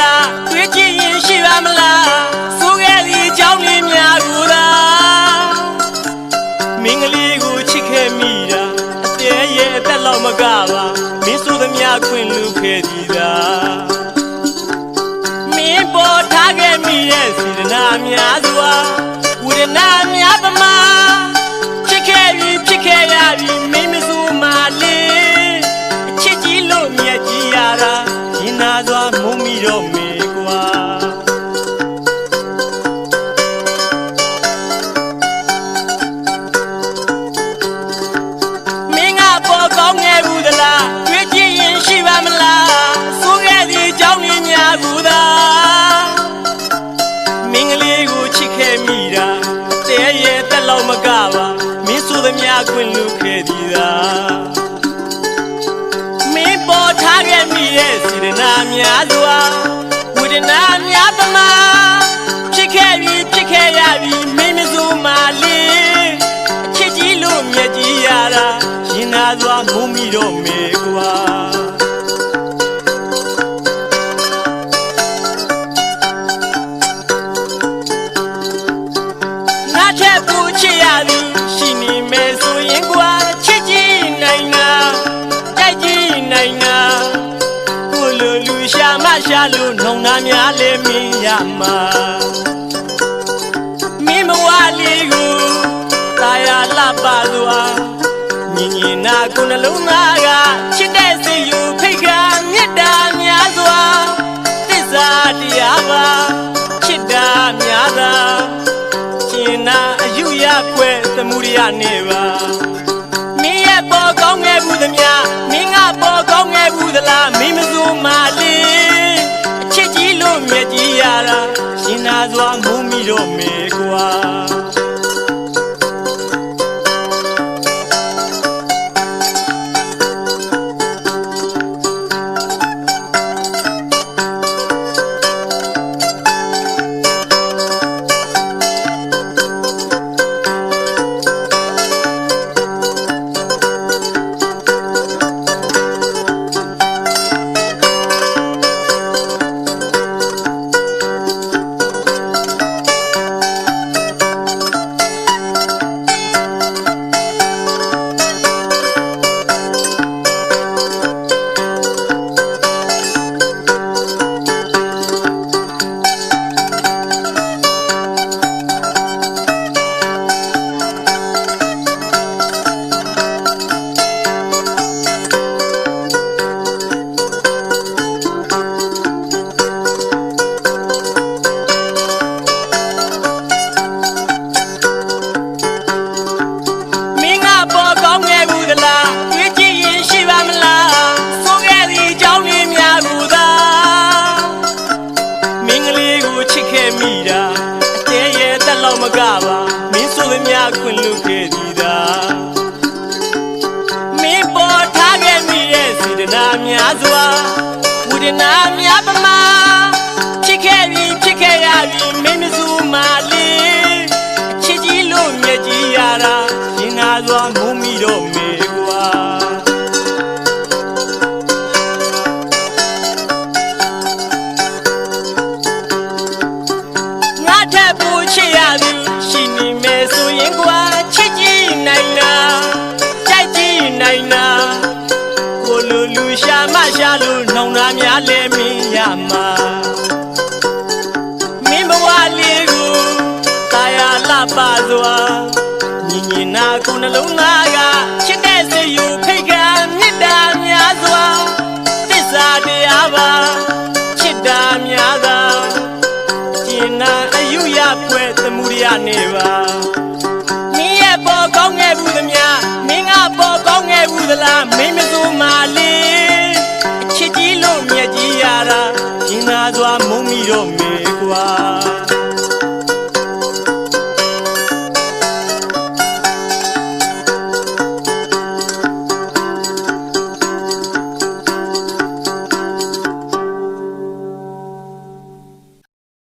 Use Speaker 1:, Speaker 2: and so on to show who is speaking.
Speaker 1: လားတွေးကြည့်ရင်ရှိပါမလားစိုးခဲ့သည့်အကြောင်းလေးများကိုသာမင်းကလေးကိုချစ်ခဲ့မိတာအသေးရဲ့အသက်လောက်မကပါမင်းဆိုသမျှခွင့်လူခဲ့သည်သာမင်းပေါ်ထားခဲ့မိတဲ့စေတနာများစွာဝေဒနာများ ခွင့်လူခဲ့သည်သာမင်းပေါ်ထားခဲ့မိတဲ့စေတနာများစွာဝေဒနာ လို့နှုံနာများလဲမင်းရမှာမင်းမဝလေးကိုတာယာလှပစွာညီညီနာကိုနှလုံးသားကချစ်တဲ့စိတ်ယူဖိတ်ခါမေတ္တာများစွာသစ္စာတရားပါချစ်တာများသာရှင်နာအယူရခွဲသမှုရိယနေပါမင်းရဲ့ပေါ်ကောင်းခဲ့ဘူးသမျှမင်းကပေါ်ကောင်းခဲ့ဘူးသလားမင်းမစိုးမလေးအချ စ်ကြီးလို့မြတ်ကြီးရတာရှင်နာစွာမုံမိတော့မေကွာ မင်းကလေးကိုချစ်ခဲ့မိတာအတဲရဲ့တက်လောက်မကပါမင်းဆိုသမျှခွင့်လွတ်ခဲ့သည်သာမင်းပေါ်ထားခဲ့မိရဲ့စေတနာများစွာဝေဒနာများပမာ ပစွာညီညီနာကိုနှလုံးသားကချစ်တဲ့စိတ်ယူဖိတ်ခံမေတ္တာများစွာသစ္စာတရားပါချစ်တာများသာကျင်နာအယူရပွဲသမှုရိယနေပါ